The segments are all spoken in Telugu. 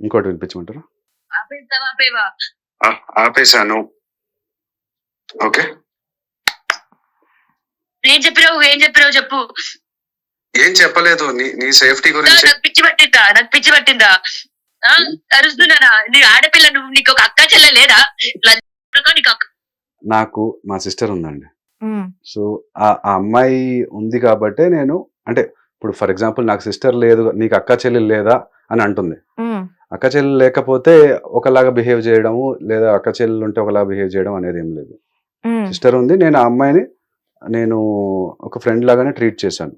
ఇంకోటి వినిపించమంటారా? ఆపేస్తావా ఆపేవా? ఆ- ఆపేశాను ఓకే. ఏం చెప్పినావు ఏం చెప్పినావు చెప్పు. ఏం చెప్పలేదు నీ నీ సేఫ్టీ గురించి. నాకు పిచ్చి పట్టిందా నాకు పిచ్చి పట్టిందా? అరుస్తున్నానా? నీ ఆడపిల్ల నువ్వు నీకు ఒక అక్క చెల్లె లేదా? నీకు మా సిస్టర్ ఉందండి. సో ఆ ఆ అమ్మాయి ఉంది కాబట్టే నేను అంటే ఇప్పుడు ఫర్ ఎగ్జాంపుల్ నాకు సిస్టర్ లేదు నీకు అక్క చెల్లెలు లేదా అని అంటుంది. అక్క చెల్లెలు లేకపోతే ఒకలాగా బిహేవ్ చేయడము లేదా అక్క చెల్లెలు ఉంటే ఒకలాగా బిహేవ్ చేయడం అనేది ఏం లేదు. సిస్టర్ ఉంది నేను ఆ అమ్మాయిని నేను ఒక ఫ్రెండ్ లాగానే ట్రీట్ చేశాను.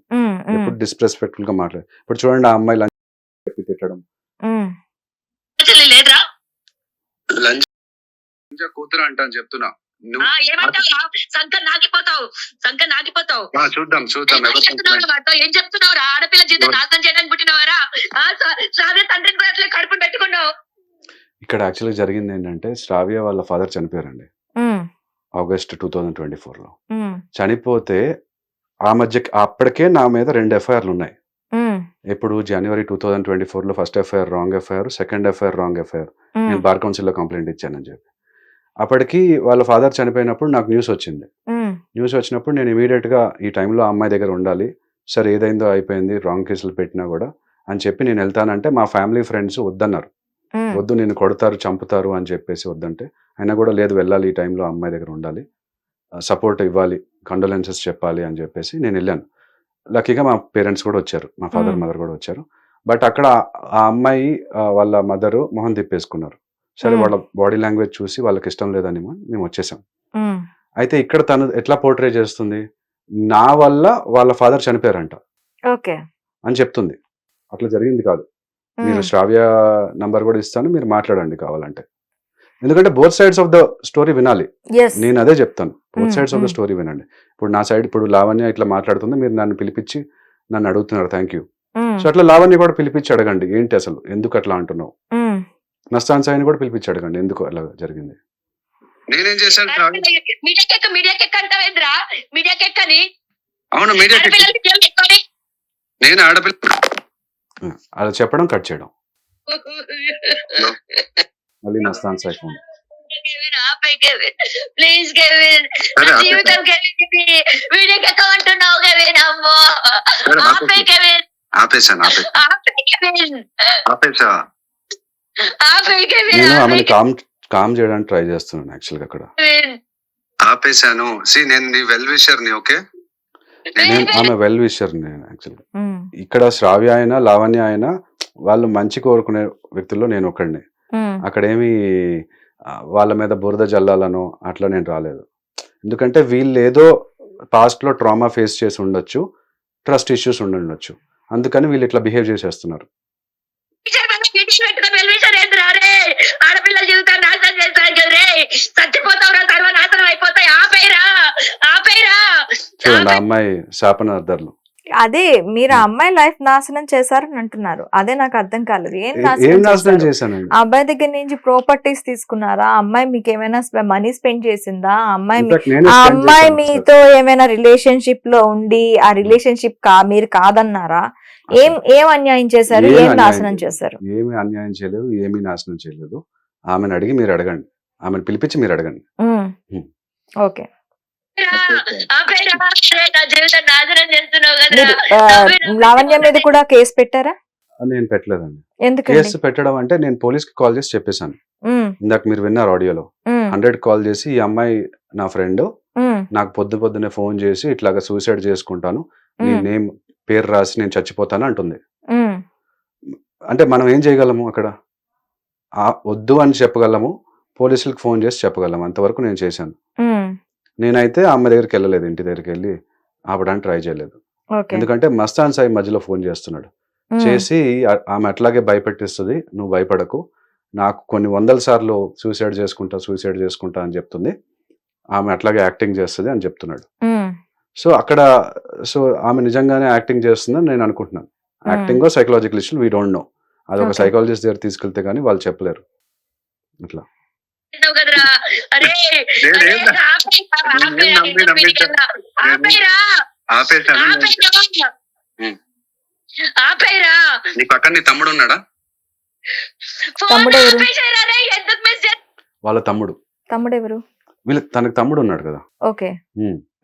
ఎప్పుడు డిస్రెస్పెక్ట్ఫుల్గా మాట్లాడు ఇప్పుడు చూడండి ఆ అమ్మాయి లంచ్ తిట్టడం. కూతురు అంటాను చెప్తున్నా. ఏమంటావు? సంక నాకిపోతావు సంక నాకిపోతావు ఆ, చూద్దాం చూద్దాం. ఏం చెప్తున్నావు చెప్తున్నావు ఆడపిల్ల జీవితం నాశనం చేయడానికి పుట్టినవారా? శ్రావ్య తండ్రిని కూడా అట్లే కడుపుని పెట్టుకున్నావు. ఇక్కడ యాక్చువల్గా జరిగింది ఏంటంటే శ్రావ్య వాళ్ళ ఫాదర్ చనిపోయారండి. ఆగస్ట్ టూ థౌజండ్ ట్వంటీ ఫోర్లో. ఉమ్, చనిపోతే ఆ మధ్య అప్పటికే నా మీద రెండు ఎఫ్ఐఆర్లు ఉన్నాయి. ఇప్పుడు జనవరి టూ థౌజండ్ ట్వంటీ ఫోర్లో first FIR wrong FIR second FIR wrong FIR. నేను బార్ కౌన్సిల్లో కంప్లైంట్ ఇచ్చానని చెప్పి. అప్పటికి వాళ్ళ ఫాదర్ చనిపోయినప్పుడు నాకు న్యూస్ వచ్చింది. న్యూస్ వచ్చినప్పుడు నేను ఇమీడియట్గా ఈ టైంలో అమ్మాయి దగ్గర ఉండాలి. సరే ఏదైందో అయిపోయింది రాంగ్ కేసులు పెట్టినా కూడా అని చెప్పి నేను వెళ్తానంటే మా ఫ్యామిలీ ఫ్రెండ్స్ వద్దన్నారు. వద్దు నేను కొడతారు చంపుతారు అని చెప్పేసి వద్దంటే అయినా కూడా లేదు వెళ్ళాలి ఈ టైంలో అమ్మాయి దగ్గర ఉండాలి. సపోర్ట్ ఇవ్వాలి కండోలెన్సెస్ చెప్పాలి అని చెప్పేసి నేను వెళ్ళాను. లక్కీగా మా పేరెంట్స్ కూడా వచ్చారు. మా ఫాదర్. మదర్ కూడా వచ్చారు. బట్ అక్కడ ఆ అమ్మాయి వాళ్ళ మదరు మొహం తిప్పేసుకున్నారు. సరే. వాళ్ళ బాడీ లాంగ్వేజ్ చూసి వాళ్ళకి ఇష్టం లేదని మేము వచ్చేసాం. అయితే ఇక్కడ తను ఎట్లా పోర్ట్రే చేస్తుంది? నా వల్ల వాళ్ళ ఫాదర్ చనిపోయారంట. ఓకే. అని చెప్తుంది. అట్లా జరిగింది కాదు. మీరు శ్రావ్య నంబర్ కూడా ఇస్తాను మీరు మాట్లాడండి కావాలంటే. ఎందుకంటే both sides of the story వినాలి. నేను అదే చెప్తాను. Both sides of the. Story వినండి. ఇప్పుడు నా సైడ్ ఇప్పుడు లావణ్య ఇట్లా మాట్లాడుతుంది మీరు నన్ను పిలిపించి నన్ను అడుగుతున్నారు థ్యాంక్ యూ సో అట్లా లావణ్య కూడా పిలిపించి అడగండి ఏంటి అసలు? ఎందుకు అట్లా అంటున్నావు? నస్తాన్ సాయిని కూడా పిలిపించి అడగండి ఎందుకు అలా జరిగింది? నేనేం చేశాను మీడియా కేక్ మీడియా కేక్ అంటావేంద్రా? మీడియా కేక్ అని? అవును పెట్టుకొని నేను ఆడపిల్ల అలా చెప్పడం కట్ చేయడం. మళ్ళీ నస్తాన్ సాయి ఫోన్. కెవిన్, ఆపే కెవిన్. Please Kevin. సరే, నా ఆపేసా. జీవితం కెవిన్. ఇది. వీడియో కేక్ అంటున్నావు కెవిన్ అమ్మో. ఆపే ఆపేసా. కెవిన్. ఆపేశాను ఆపే. ఆపే కెవిన్. ఆపేసా ఆపే కెవిన్ నేను ఆమెను కామ్ కామ్ చేయడానికి ట్రై చేస్తున్నాను యాక్చువల్గా అక్కడ. ఆపేశాను. సి నేను నీ వెల్ విషర్ని ఓకే? నేను ఆమె వెల్ విషర్ నేను యాక్చువల్గా ఇక్కడ శ్రావ్య అయినా లావణ్య అయినా వాళ్ళు మంచి కోరుకునే వ్యక్తుల్లో నేను ఒకడిని. అక్కడేమి వాళ్ళ మీద బురద జల్లాలనో అట్లా నేను రాలేదు. ఎందుకంటే వీళ్ళు ఏదో పాస్ట్లో ట్రామా ఫేస్ చేసి ఉండొచ్చు ట్రస్ట్ ఇష్యూస్ ఉండొచ్చు. అందుకని వీళ్ళు ఇట్లా బిహేవ్ చేసేస్తున్నారు. టీచర్ మీద మీటింగ్ పెట్టుకొని వెల్విషర్ ఏంద్రా? రే ఆడపిల్లల జీవితాన్ని నాశనం చేస్తాను కదా రే. చచ్చిపోతావు రా తర్వాత నాశనం అయిపోతాయి ఆపేరా ఆపేరా అమ్మాయి శాపనార్థాలు అదే మీరు అమ్మాయి లైఫ్ నాశనం చేశారని అంటున్నారు. అదే నాకు అర్థం కాలేదు. ఏం నాశనం ఆ అబ్బాయి దగ్గర నుంచి ప్రాపర్టీస్ తీసుకున్నారా? అమ్మాయి మీకు ఏమైనా మనీ స్పెండ్ చేసిందా? అమ్మాయి ఆ అమ్మాయి చేశాను. మీతో ఏమైనా రిలేషన్షిప్లో ఉండి ఆ రిలేషన్షిప్ కా మీరు కాదన్నారా? ఏం ఏం అన్యాయం చేశారు? ఏం నాశనం. చేశారు? ఏమీ అన్యాయం చేయలేదు ఏమీ నాశనం చేయలేదు. ఆమెను అడిగి మీరు అడగండి. ఆమెను పిలిపించి మీరు అడగండి. ఓకే. లావణ్య మీద కూడా కేసు పెట్టారా? నేను పెట్టలేదండి. కేసు పెట్టడం అంటే నేను పోలీస్కి కాల్ చేసి చెప్పేశాను. ఇందాక మీరు విన్నారు ఆడియోలో. హండ్రెడ్ కాల్ చేసి ఈ అమ్మాయి నా ఫ్రెండ్ నాకు పొద్దు పొద్దునే ఫోన్ చేసి ఇట్లాగా సూసైడ్ చేసుకుంటాను. నీ నేమ్ పేరు రాసి నేను చచ్చిపోతాను అంటుంది. అంటే మనం ఏం చేయగలము అక్కడ? వద్దు అని చెప్పగలము పోలీసులకు ఫోన్ చేసి చెప్పగలము. అంతవరకు నేను చేశాను. నేనైతే ఆ అమ్మాయి దగ్గరికి వెళ్ళలేదు ఇంటి దగ్గరికి వెళ్ళి ఆపడానికి ట్రై చేయలేదు. ఎందుకంటే మస్తాన్ సాయి మధ్యలో ఫోన్ చేస్తున్నాడు. చేసి ఆమె అట్లాగే భయపెట్టిస్తుంది నువ్వు భయపడకు నాకు కొన్ని వందల సార్లు సూసైడ్ చేసుకుంటా సూసైడ్ చేసుకుంటా అని చెప్తుంది. ఆమె అట్లాగే యాక్టింగ్ చేస్తుంది అని చెప్తున్నాడు. సో అక్కడ సో ఆమె నిజంగానే యాక్టింగ్ చేస్తుందని నేను అనుకుంటున్నాను. Acting psychological issue we don't know అది ఒక. సైకాలజిస్ట్ దగ్గర తీసుకెళ్తే కానీ వాళ్ళు చెప్పలేరు. అట్లా ఆపేరా నీ పక్కన నీ తమ్ముడు ఉన్నాడా? తమ్ముడు వాళ్ళ తమ్ముడు. తమ్ముడు ఎవరు? వీళ్ళ తనకు తమ్ముడు ఉన్నాడు కదా. ఓకే.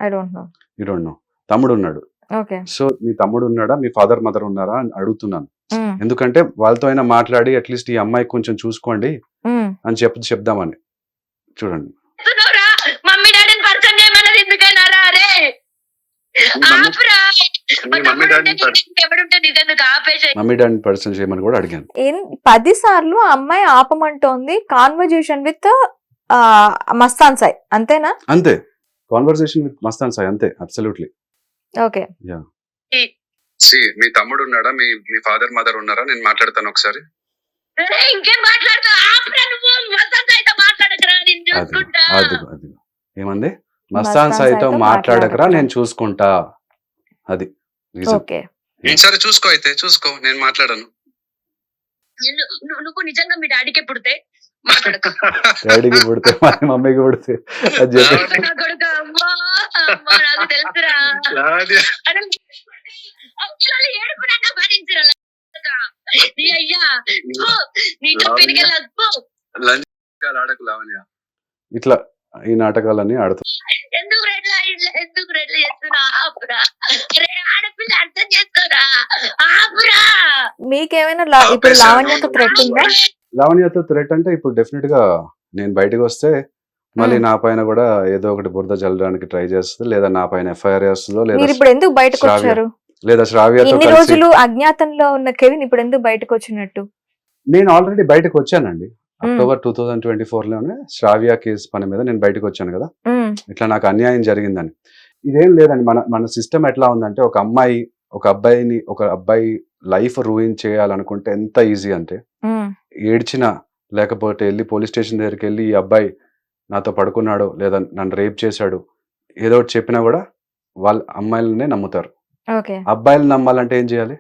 I don't know. ఈ don't know. తమ్ముడు ఉన్నాడు. ఓకే. సో మీ తమ్ముడు ఉన్నాడా? మీ ఫాదర్ మదర్ ఉన్నారా? అని అడుగుతున్నాను. ఎందుకంటే వాళ్ళతో అయినా మాట్లాడి అట్లీస్ట్ ఈ అమ్మాయి కొంచెం చూసుకోండి. అని చెప్ చెప్దామని. చూడండి? మమ్మీ డాడీని పరిచయం చేయమన్నది ఎందుకైనారా రే మమ్మీ- ఆపురా. మీ మమ్మీ డాడీని పరిచయం- చేయమని కూడా అడిగాను. పది సార్లు ఆ అమ్మాయి ఆపమంటోంది కాన్వర్జేషన్ విత్ మస్తాన్ సాయి. అంతేనా? అంతే. కాన్వర్సేషన్ విత్ మస్తాన్ సాయి అంతే అబ్సల్యూట్లీ ఓకే. మీ తమ్ముడు ఉన్నాడా? మీ మీ ఫాదర్ మదర్ ఉన్నారా? నేను మాట్లాడతాను ఒకసారి. ఇంకేం మాట్లాడతా ఆపురా నువ్వు వసంత అయితే ఏమంది? మస్తాన్ సాయితో మాట్లాడకరా. నేను చూసుకుంటా. అది. ఓకే. సరే చూసుకో అయితే చూసుకో నేను మాట్లాడను. నువ్వు నువ్వు నిజంగా మీ డాడీకే పుడితే మాట్లాడక. డాడీకి పుడితే మా మమ్మీకి పుడితే అది చెప్పి. నా కొడుకు అమ్మా అమ్మా నాకు తెలుసురా. అయ్యా. నీతో పెరిగేలా ఇట్లా ఈ నాటకాలన్నీ ఆడుతూ. ఎందుకు రెడ్ల ఇట్లా ఎందుకు రెడ్ల చేస్తున్నా? ఆపురా. రే ఆడపిల్ల అర్థం చేసుకోరా ఆపురా. మీకేమైనా లా- ఇప్పుడు లావణ్యకు థ్రెట్ ఉందా? లావణ్యతో థ్రెట్ అంటే ఇప్పుడు డెఫినెట్గా నేను బయటకు వస్తే మళ్ళీ. నా పైన కూడా ఏదో ఒకటి బురద చల్లడానికి ట్రై చేస్తుంది లేదా నా పైన ఎఫ్ఐఆర్ చేస్తుందో మీరు లేదా ఇప్పుడు ఎందుకు బయటకు శ్రావ్య. వచ్చారు? లేదా శ్రావ్యతో ఇన్ని కలిసి రోజులు అజ్ఞాతంలో ఉన్న కెవిన్ ఇప్పుడు ఎందుకు బయటకు వచ్చినట్టు? నేను ఆల్రెడీ బయటకు వచ్చానండి. అక్టోబర్ టూ థౌజండ్ ట్వంటీ ఫోర్లోనే శ్రావ్య కేసు పని మీద నేను బయటకు వచ్చాను కదా. ఇట్లా నాకు అన్యాయం జరిగిందని. ఇదేం లేదండి మన మన సిస్టమ్ ఎట్లా ఉందంటే ఒక అమ్మాయి ఒక అబ్బాయిని ఒక అబ్బాయి లైఫ్ రూయిన్ చేయాలనుకుంటే ఎంత ఈజీ అంటే ఏడ్చినా లేకపోతే వెళ్ళి పోలీస్ స్టేషన్ దగ్గరికి వెళ్ళి ఈ అబ్బాయి నాతో పడుకున్నాడు లేదా నన్ను రేప్ చేశాడు ఏదో ఒకటి చెప్పినా కూడా వాళ్ళ అమ్మాయిలనే నమ్ముతారు. అబ్బాయిలు నమ్మాలంటే ఏం చేయాలి?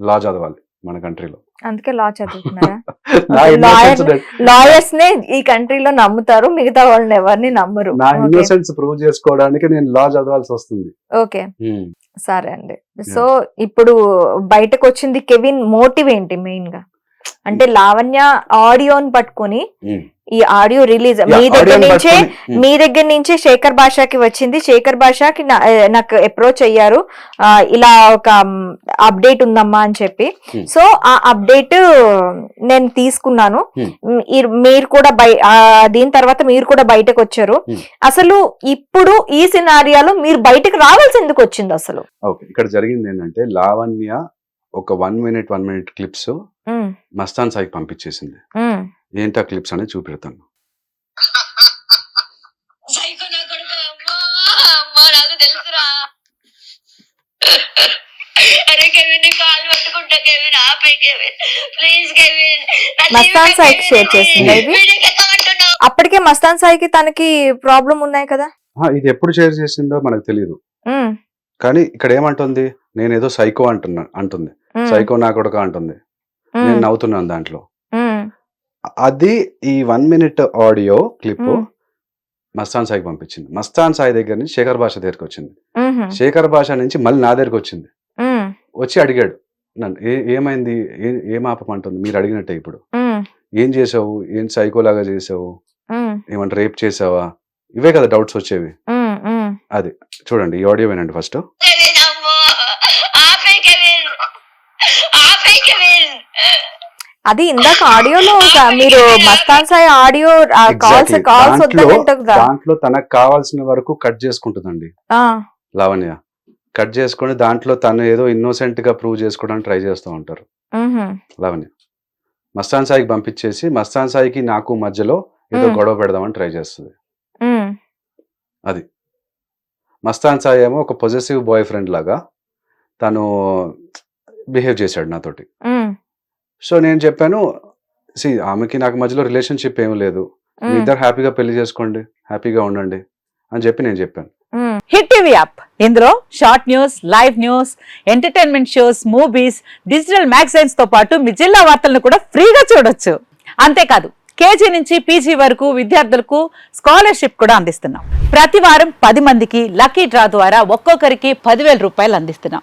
లా చదవాలి మన కంట్రీలో. అందుకే లా చదువుతున్నారా? లాయర్స్ నే ఈ కంట్రీలో నమ్ముతారు మిగతా వాళ్ళని ఎవరిని నమ్మరు. నా ఇన్నోసెన్స్ ప్రూవ్ చేసుకోవడానికి నేను లా చదవాల్సి వస్తుంది. ఓకే సరే అండి. సో ఇప్పుడు బయటకు వచ్చింది కెవిన్ మోటివ్ ఏంటి మెయిన్గా? అంటే లావణ్య ఆడియోని పట్టుకొని ఈ ఆడియో రిలీజ్ మీ దగ్గర నుంచే మీ దగ్గర నుంచే శేఖర్ భాషకి వచ్చింది. శేఖర్ భాషకి ఏ, నాకు అప్రోచ్ అయ్యారు. ఇలా ఒక అప్డేట్ ఉందమ్మా అని చెప్పి. సో ఆ అప్డేట్ నేను తీసుకున్నాను. మీరు- కూడా బయ దీని తర్వాత మీరు కూడా బయటకు వచ్చారు. అసలు ఇప్పుడు ఈ సినారియాలో మీరు బయటకు రావాల్సి ఎందుకు వచ్చింది అసలు? ఇక్కడ జరిగింది ఏంటంటే లావణ్య ఒక one minute one minute clips Mastan సాయికి పంపించేసింది. ఏంటా క్లిప్స్ అనేది చూపెడతాను. మస్తాన్ సాయికి షేర్. చేసిందా? అప్పటికే మస్తాన్ సాయికి తనకి ప్రాబ్లం ఉన్నాయి కదా. ఆ, ఇది ఎప్పుడు షేర్ చేసిందో మనకు తెలియదు కానీ ఇక్కడ ఏమంటుంది? నేను ఏదో సైకో అంటున్నా అంటుంది. సైకో నా కొడుక అంటుంది. నేను నవ్వుతున్నాను దాంట్లో. అది ఈ one minute audio clip Mastan సాయికి పంపించింది. మస్తాన్ సాయి దగ్గర నుంచి శేఖర్ భాష దగ్గరికి వచ్చింది. శేఖర్ భాష నుంచి మళ్ళీ నా దగ్గరికి వచ్చింది. వచ్చి అడిగాడు. నన్ను ఏ ఏమైంది? ఏ- ఏం ఆపమంటుంది? మీరు అడిగినట్టే ఇప్పుడు. ఏం చేసావు? ఏం సైకోలాగా చేసావు? ఏమంటే రేప్ చేసావా? ఇవే కదా డౌట్స్ వచ్చేవి. ఉమ్. చూడండి ఈ ఆడియో వినండి ఫస్ట్ కెవిన్ అమ్మో ఆపే కెవిన్ ఆపే కెవిన్ అది ఇందాక ఆడియోలో మీరు Mastan Sai audio calls. Calls దాంట్లో తనకు కావాల్సిన వరకు కట్ చేసుకుంటుందండి. ఆ, లావణ్య. కట్ చేసుకొని దాంట్లో తను ఏదో ఇన్నోసెంట్గా ప్రూవ్ చేసుకోవడానికి ట్రై చేస్తూ ఉంటారు. లావణ్య. మస్తాన్ సాయికి పంపించేసి మస్తాన్ సాయికి నాకు మధ్యలో ఏదో. గొడవ పెడదామని ట్రై చేస్తుంది. మ్, మస్తాన్ సాయి ఏమో ఒక పొజెసివ్ బాయ్ ఫ్రెండ్ లాగా తను బిహేవ్ చేశాడు నాతోటి. సో నేను చెప్పాను సి ఆమెకి నాకు మధ్యలో రిలేషన్షిప్ ఏం లేదు. మీ ఇద్దరు హ్యాపీగా పెళ్ళి చేసుకోండి హ్యాపీగా ఉండండి అని చెప్పి నేను చెప్పాను. Hit TV app. ఇందులో short news live news entertainment shows movies digital మ్యాగజైన్స్తో పాటు మీ జిల్లా వార్తలను కూడా ఫ్రీగా చూడొచ్చు. అంతేకాదు కేజీ నుంచి పీజీ వరకు విద్యార్థులకు స్కాలర్షిప్ కూడా అందిస్తున్నాం. ప్రతి వారం పది మందికి లక్కీ డ్రా ద్వారా ఒక్కొక్కరికి పదివేల రూపాయలు అందిస్తున్నాం.